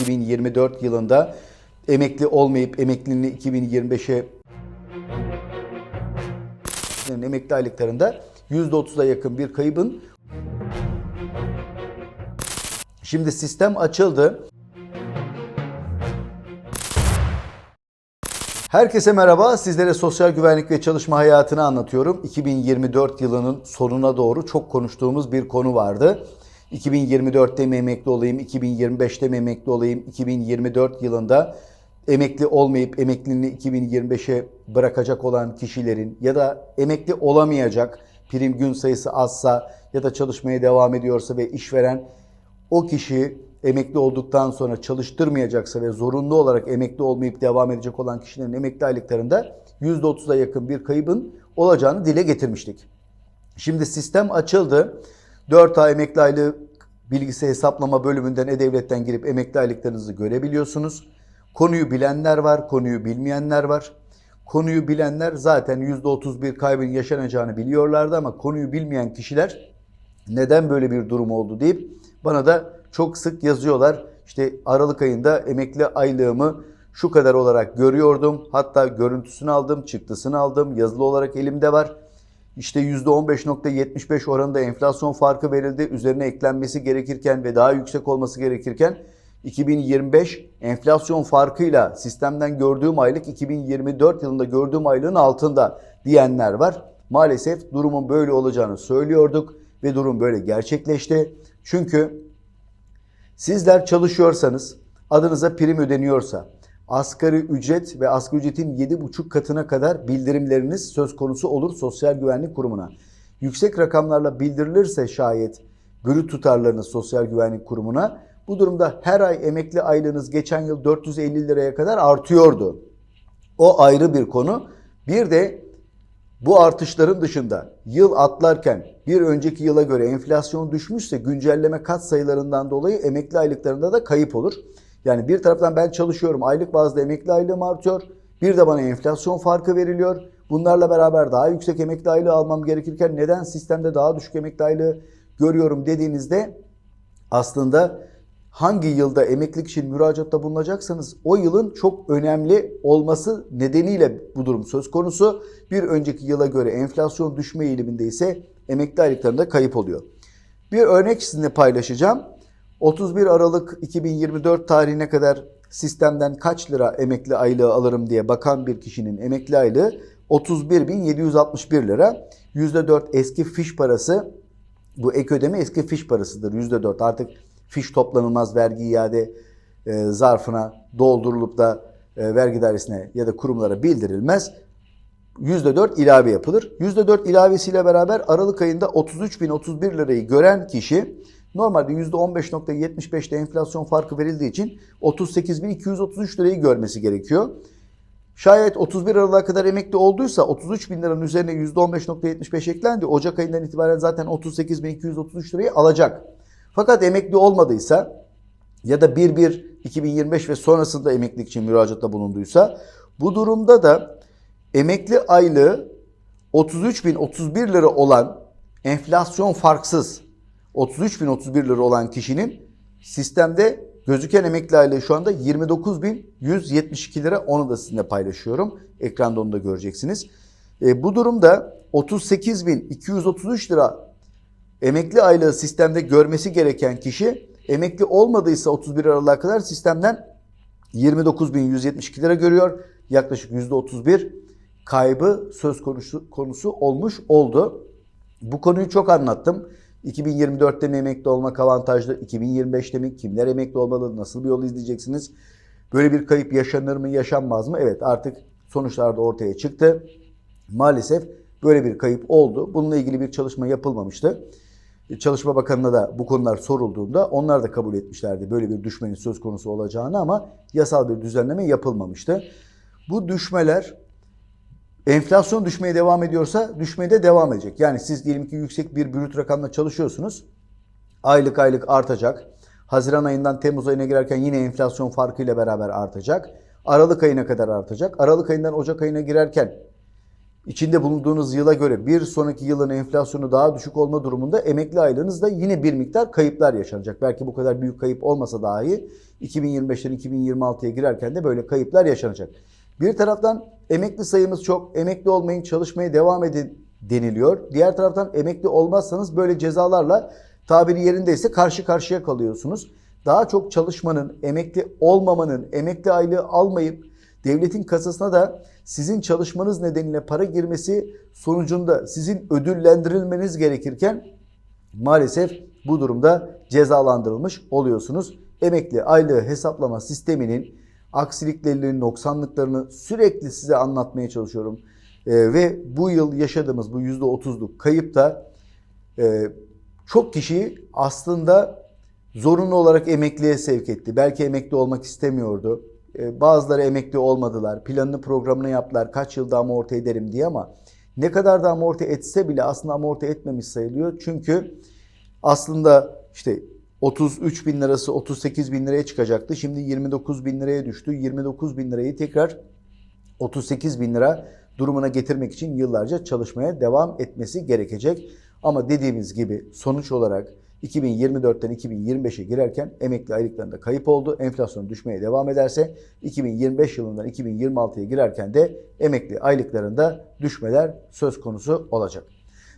2024 yılında emekli olmayıp emekliliğini 2025'e emekli aylıklarında %30'a yakın bir kaybın Şimdi sistem açıldı. Herkese merhaba. Sizlere sosyal güvenlik ve çalışma hayatını anlatıyorum. 2024 yılının sonuna doğru çok konuştuğumuz bir konu vardı. 2024'te mi emekli olayım, 2025'te mi emekli olayım, 2024 yılında emekli olmayıp emekliliğini 2025'e bırakacak olan kişilerin ya da emekli olamayacak prim gün sayısı azsa ya da çalışmaya devam ediyorsa ve işveren o kişi emekli olduktan sonra çalıştırmayacaksa ve zorunlu olarak emekli olmayıp devam edecek olan kişilerin emekli aylıklarında %30'a yakın bir kaybın olacağını dile getirmiştik. Şimdi sistem açıldı. 4 ay emekli aylığı bilgisi hesaplama bölümünden E-Devlet'ten girip emekli aylıklarınızı görebiliyorsunuz. Konuyu bilenler var, konuyu bilmeyenler var. Konuyu bilenler zaten %31 kaybın yaşanacağını biliyorlardı ama konuyu bilmeyen kişiler neden böyle bir durum oldu deyip bana da çok sık yazıyorlar. İşte Aralık ayında emekli aylığımı şu kadar olarak görüyordum. Hatta görüntüsünü aldım, çıktısını aldım. Yazılı olarak elimde var. İşte %15.75 oranında enflasyon farkı verildi. Üzerine eklenmesi gerekirken ve daha yüksek olması gerekirken 2025 enflasyon farkıyla sistemden gördüğüm aylık 2024 yılında gördüğüm aylığın altında diyenler var. Maalesef durumun böyle olacağını söylüyorduk ve durum böyle gerçekleşti. Çünkü sizler çalışıyorsanız adınıza prim ödeniyorsa asgari ücret ve asgari ücretin 7,5 katına kadar bildirimleriniz söz konusu olur Sosyal Güvenlik Kurumu'na. Yüksek rakamlarla bildirilirse şayet brüt tutarlarınız Sosyal Güvenlik Kurumu'na bu durumda her ay emekli aylığınız geçen yıl 450 liraya kadar artıyordu. O ayrı bir konu. Bir de bu artışların dışında yıl atlarken bir önceki yıla göre enflasyon düşmüşse güncelleme kat sayılarından dolayı emekli aylıklarında da kayıp olur. Yani bir taraftan ben çalışıyorum aylık bazda emekli aylığım artıyor. Bir de bana enflasyon farkı veriliyor. Bunlarla beraber daha yüksek emekli aylığı almam gerekirken neden sistemde daha düşük emekli aylığı görüyorum dediğinizde aslında hangi yılda emeklilik için müracaatta bulunacaksanız o yılın çok önemli olması nedeniyle bu durum söz konusu. Bir önceki yıla göre enflasyon düşme eğiliminde ise emekli aylıklarında kayıp oluyor. Bir örnek sizinle paylaşacağım. 31 Aralık 2024 tarihine kadar sistemden kaç lira emekli aylığı alırım diye bakan bir kişinin emekli aylığı 31.761 lira. %4 eski fiş parası bu ek ödeme eski fiş parasıdır %4 artık fiş toplanılmaz vergi iade e, zarfına doldurulup da e, vergi dairesine ya da kurumlara bildirilmez. %4 ilave yapılır. %4 ilavesiyle beraber Aralık ayında 33.031 lirayı gören kişi normalde %15.75'te enflasyon farkı verildiği için 38.233 lirayı görmesi gerekiyor. Şayet 31 Aralık'a kadar emekli olduysa 33 bin liranın üzerine %15.75 eklendi. Ocak ayından itibaren zaten 38.233 lirayı alacak. Fakat emekli olmadıysa ya da 1-1-2025 ve sonrasında emeklilik için müracaatta bulunduysa bu durumda da emekli aylığı 33.031 lira olan enflasyon farksız 33.031 lira olan kişinin sistemde gözüken emekli aylığı şu anda 29.172 lira. Onu da sizinle paylaşıyorum. Ekranda onu da göreceksiniz. E, bu durumda 38.233 lira emekli aylığı sistemde görmesi gereken kişi emekli olmadıysa 31 Aralık'a kadar sistemden 29.172 lira görüyor. Yaklaşık %31 kaybı söz konusu, konusu olmuş oldu. Bu konuyu çok anlattım. 2024'te mi emekli olmak avantajlı? 2025'te mi? Kimler emekli olmalı? Nasıl bir yol izleyeceksiniz? Böyle bir kayıp yaşanır mı, yaşanmaz mı? Evet artık sonuçlar da ortaya çıktı. Maalesef böyle bir kayıp oldu. Bununla ilgili bir çalışma yapılmamıştı. Çalışma Bakanı'na da bu konular sorulduğunda onlar da kabul etmişlerdi böyle bir düşmenin söz konusu olacağını ama yasal bir düzenleme yapılmamıştı. Bu düşmeler enflasyon düşmeye devam ediyorsa düşmeye de devam edecek. Yani siz diyelim ki yüksek bir brüt rakamla çalışıyorsunuz. Aylık aylık artacak. Haziran ayından Temmuz ayına girerken yine enflasyon farkıyla beraber artacak. Aralık ayına kadar artacak. Aralık ayından Ocak ayına girerken içinde bulunduğunuz yıla göre bir sonraki yılın enflasyonu daha düşük olma durumunda emekli aylığınızda yine bir miktar kayıplar yaşanacak. Belki bu kadar büyük kayıp olmasa dahi 2025'ten 2026'ya girerken de böyle kayıplar yaşanacak. Bir taraftan emekli sayımız çok, emekli olmayın, çalışmaya devam edin deniliyor. Diğer taraftan emekli olmazsanız böyle cezalarla tabiri yerindeyse karşı karşıya kalıyorsunuz. Daha çok çalışmanın, emekli olmamanın, emekli aylığı almayıp devletin kasasına da sizin çalışmanız nedeniyle para girmesi sonucunda sizin ödüllendirilmeniz gerekirken maalesef bu durumda cezalandırılmış oluyorsunuz. Emekli aylığı hesaplama sisteminin aksiliklerini, noksanlıklarını sürekli size anlatmaya çalışıyorum. Ee, ve bu yıl yaşadığımız bu %30'luk kayıp da e, çok kişiyi aslında zorunlu olarak emekliye sevk etti. Belki emekli olmak istemiyordu. Ee, bazıları emekli olmadılar. Planını programını yaptılar. Kaç yılda amorti ederim diye ama ne kadar da amorti etse bile aslında amorti etmemiş sayılıyor. Çünkü aslında işte 33 bin lirası 38 bin liraya çıkacaktı. Şimdi 29 bin liraya düştü. 29 bin lirayı tekrar 38 bin lira durumuna getirmek için yıllarca çalışmaya devam etmesi gerekecek. Ama dediğimiz gibi sonuç olarak 2024'ten 2025'e girerken emekli aylıklarında kayıp oldu. Enflasyon düşmeye devam ederse 2025 yılından 2026'ya girerken de emekli aylıklarında düşmeler söz konusu olacak.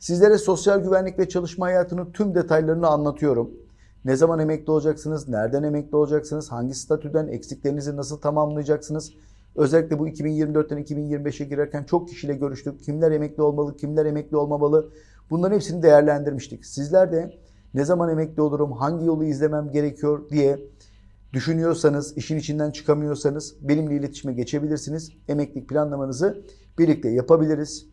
Sizlere sosyal güvenlik ve çalışma hayatının tüm detaylarını anlatıyorum. Ne zaman emekli olacaksınız? Nereden emekli olacaksınız? Hangi statüden eksiklerinizi nasıl tamamlayacaksınız? Özellikle bu 2024'ten 2025'e girerken çok kişiyle görüştük. Kimler emekli olmalı, kimler emekli olmamalı? Bunların hepsini değerlendirmiştik. Sizler de ne zaman emekli olurum, hangi yolu izlemem gerekiyor diye düşünüyorsanız, işin içinden çıkamıyorsanız benimle iletişime geçebilirsiniz. Emeklilik planlamanızı birlikte yapabiliriz.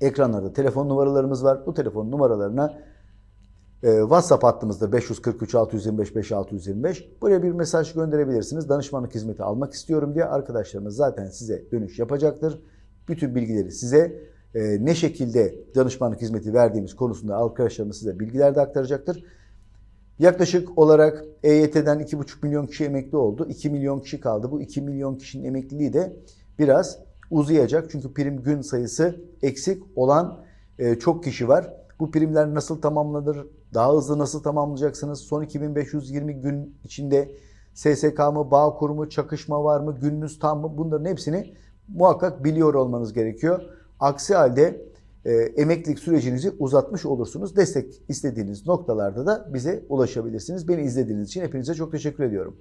Ekranlarda telefon numaralarımız var. Bu telefon numaralarına e, WhatsApp hattımızda 543 625 5625 buraya bir mesaj gönderebilirsiniz. Danışmanlık hizmeti almak istiyorum diye arkadaşlarımız zaten size dönüş yapacaktır. Bütün bilgileri size e, ne şekilde danışmanlık hizmeti verdiğimiz konusunda arkadaşlarımız size bilgiler de aktaracaktır. Yaklaşık olarak EYT'den 2,5 milyon kişi emekli oldu. 2 milyon kişi kaldı. Bu 2 milyon kişinin emekliliği de biraz uzayacak. Çünkü prim gün sayısı eksik olan e, çok kişi var. Bu primler nasıl tamamlanır? Daha hızlı nasıl tamamlayacaksınız? Son 2520 gün içinde SSK mı, bağ kurumu, çakışma var mı, gününüz tam mı? Bunların hepsini muhakkak biliyor olmanız gerekiyor. Aksi halde e, emeklilik sürecinizi uzatmış olursunuz. Destek istediğiniz noktalarda da bize ulaşabilirsiniz. Beni izlediğiniz için hepinize çok teşekkür ediyorum.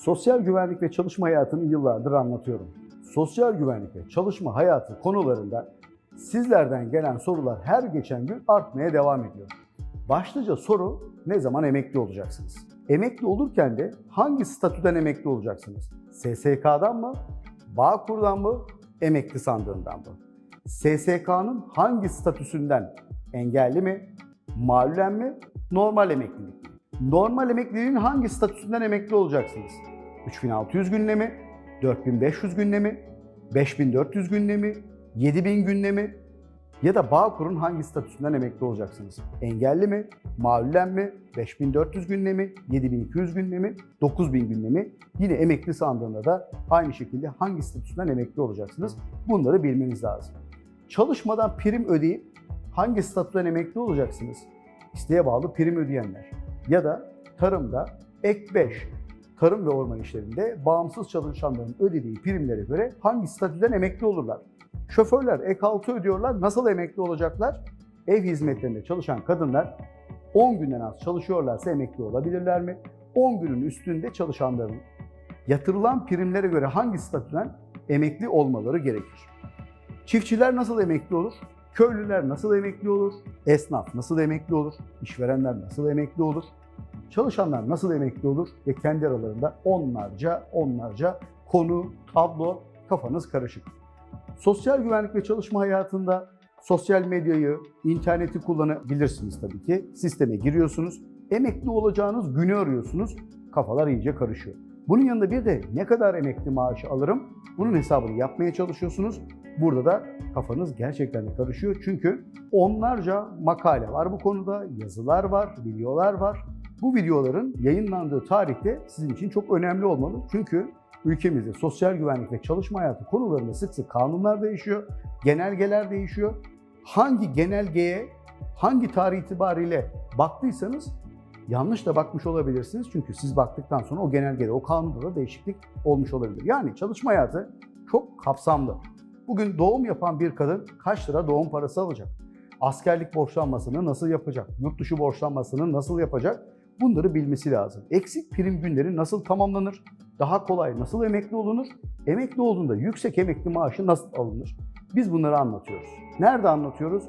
Sosyal güvenlik ve çalışma hayatını yıllardır anlatıyorum. Sosyal güvenlik ve çalışma hayatı konularında sizlerden gelen sorular her geçen gün artmaya devam ediyor. Başlıca soru ne zaman emekli olacaksınız? Emekli olurken de hangi statüden emekli olacaksınız? SSK'dan mı? Bağkur'dan mı? Emekli sandığından mı? SSK'nın hangi statüsünden? Engelli mi? Malulen mi? Normal emeklilik mi? Normal emekliliğin hangi statüsünden emekli olacaksınız? 3600 günle mi? 4500 günle mi? 5400 günle mi? 7000 günle mi? Ya da Bağkur'un hangi statüsünden emekli olacaksınız? Engelli mi? Malulen mi? 5400 günle mi? 7200 günle mi? 9000 günle mi? Yine emekli sandığında da aynı şekilde hangi statüsünden emekli olacaksınız? Bunları bilmeniz lazım. Çalışmadan prim ödeyip hangi statüden emekli olacaksınız? İsteğe bağlı prim ödeyenler ya da tarımda ek 5 tarım ve orman işlerinde bağımsız çalışanların ödediği primlere göre hangi statüden emekli olurlar? Şoförler ek 6 ödüyorlar. Nasıl emekli olacaklar? Ev hizmetlerinde çalışan kadınlar 10 günden az çalışıyorlarsa emekli olabilirler mi? 10 günün üstünde çalışanların yatırılan primlere göre hangi statüden emekli olmaları gerekir? Çiftçiler nasıl emekli olur? Köylüler nasıl emekli olur? Esnaf nasıl emekli olur? İşverenler nasıl emekli olur? Çalışanlar nasıl emekli olur? Ve kendi aralarında onlarca onlarca konu, tablo, kafanız karışık. Sosyal güvenlik ve çalışma hayatında sosyal medyayı, interneti kullanabilirsiniz tabii ki. Sisteme giriyorsunuz. Emekli olacağınız günü arıyorsunuz. Kafalar iyice karışıyor. Bunun yanında bir de ne kadar emekli maaşı alırım? Bunun hesabını yapmaya çalışıyorsunuz. Burada da kafanız gerçekten de karışıyor. Çünkü onlarca makale var bu konuda, yazılar var, videolar var. Bu videoların yayınlandığı tarihte sizin için çok önemli olmalı. Çünkü ülkemizde sosyal güvenlik ve çalışma hayatı konularında sık sık kanunlar değişiyor, genelgeler değişiyor. Hangi genelgeye, hangi tarih itibariyle baktıysanız yanlış da bakmış olabilirsiniz. Çünkü siz baktıktan sonra o genelgede, o kanunda da değişiklik olmuş olabilir. Yani çalışma hayatı çok kapsamlı. Bugün doğum yapan bir kadın kaç lira doğum parası alacak? Askerlik borçlanmasını nasıl yapacak? Yurt dışı borçlanmasını nasıl yapacak? Bunları bilmesi lazım. Eksik prim günleri nasıl tamamlanır? Daha kolay nasıl emekli olunur? Emekli olduğunda yüksek emekli maaşı nasıl alınır? Biz bunları anlatıyoruz. Nerede anlatıyoruz?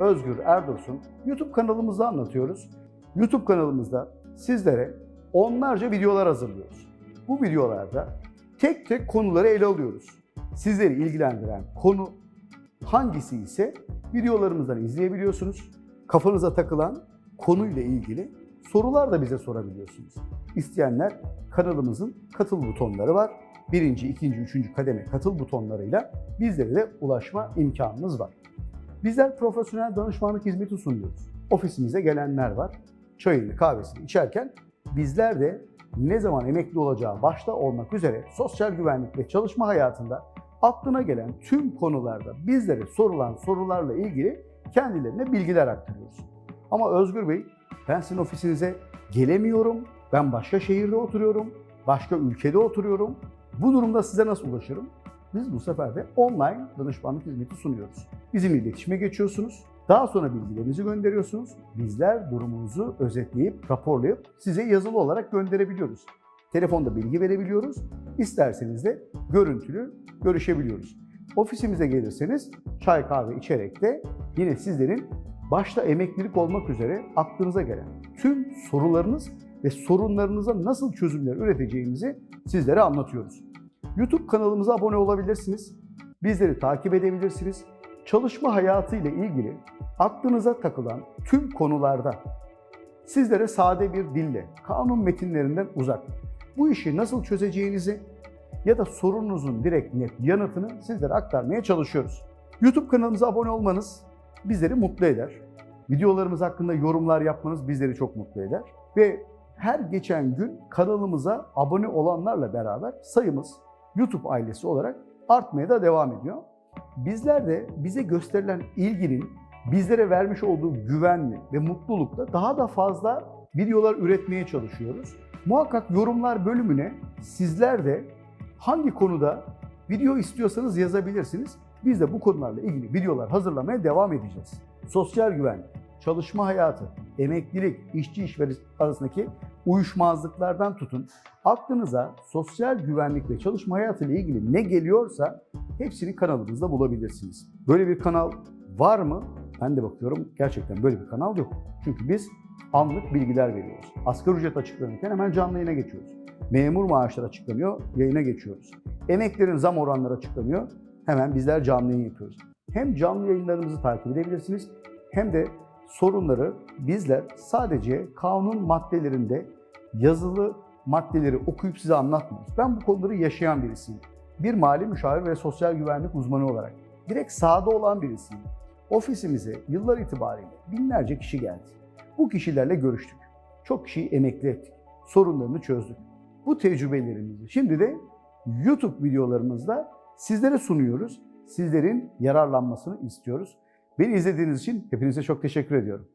Özgür Erdursun YouTube kanalımızda anlatıyoruz. YouTube kanalımızda sizlere onlarca videolar hazırlıyoruz. Bu videolarda tek tek konuları ele alıyoruz. Sizleri ilgilendiren konu hangisi ise videolarımızdan izleyebiliyorsunuz. Kafanıza takılan konuyla ilgili sorular da bize sorabiliyorsunuz. İsteyenler kanalımızın katıl butonları var. Birinci, ikinci, üçüncü kademe katıl butonlarıyla bizlere de ulaşma imkanınız var. Bizler profesyonel danışmanlık hizmeti sunuyoruz. Ofisimize gelenler var. Çayını, kahvesini içerken bizler de ne zaman emekli olacağı başta olmak üzere sosyal güvenlik ve çalışma hayatında aklına gelen tüm konularda bizlere sorulan sorularla ilgili kendilerine bilgiler aktarıyoruz. Ama Özgür Bey, ben sizin ofisinize gelemiyorum, ben başka şehirde oturuyorum, başka ülkede oturuyorum. Bu durumda size nasıl ulaşırım? Biz bu sefer de online danışmanlık hizmeti sunuyoruz. Bizimle iletişime geçiyorsunuz. Daha sonra bilgilerinizi gönderiyorsunuz. Bizler durumunuzu özetleyip, raporlayıp size yazılı olarak gönderebiliyoruz. Telefonda bilgi verebiliyoruz. İsterseniz de görüntülü görüşebiliyoruz. Ofisimize gelirseniz çay kahve içerek de yine sizlerin başta emeklilik olmak üzere aklınıza gelen tüm sorularınız ve sorunlarınıza nasıl çözümler üreteceğimizi sizlere anlatıyoruz. YouTube kanalımıza abone olabilirsiniz. Bizleri takip edebilirsiniz. Çalışma hayatı ile ilgili aklınıza takılan tüm konularda sizlere sade bir dille, kanun metinlerinden uzak, bu işi nasıl çözeceğinizi ya da sorununuzun direkt net yanıtını sizlere aktarmaya çalışıyoruz. YouTube kanalımıza abone olmanız bizleri mutlu eder. Videolarımız hakkında yorumlar yapmanız bizleri çok mutlu eder. Ve her geçen gün kanalımıza abone olanlarla beraber sayımız YouTube ailesi olarak artmaya da devam ediyor. Bizler de bize gösterilen ilginin bizlere vermiş olduğu güvenli ve mutlulukla daha da fazla videolar üretmeye çalışıyoruz. Muhakkak yorumlar bölümüne sizler de hangi konuda video istiyorsanız yazabilirsiniz. Biz de bu konularla ilgili videolar hazırlamaya devam edeceğiz. Sosyal güvenlik, çalışma hayatı, emeklilik, işçi işveri arasındaki uyuşmazlıklardan tutun. Aklınıza sosyal güvenlik ve çalışma hayatı ile ilgili ne geliyorsa hepsini kanalımızda bulabilirsiniz. Böyle bir kanal var mı? Ben de bakıyorum gerçekten böyle bir kanal yok. Çünkü biz anlık bilgiler veriyoruz. Asgari ücret açıklanırken hemen canlı yayına geçiyoruz. Memur maaşları açıklanıyor, yayına geçiyoruz. Emeklerin zam oranları açıklanıyor, hemen bizler canlı yayın yapıyoruz. Hem canlı yayınlarımızı takip edebilirsiniz hem de sorunları bizler sadece kanun maddelerinde yazılı maddeleri okuyup size anlatmıyoruz. Ben bu konuları yaşayan birisiyim. Bir mali müşavir ve sosyal güvenlik uzmanı olarak direkt sahada olan birisiyim. Ofisimize yıllar itibariyle binlerce kişi geldi. Bu kişilerle görüştük. Çok kişiyi emekli ettik. Sorunlarını çözdük. Bu tecrübelerimizi şimdi de YouTube videolarımızda sizlere sunuyoruz. Sizlerin yararlanmasını istiyoruz. Beni izlediğiniz için hepinize çok teşekkür ediyorum.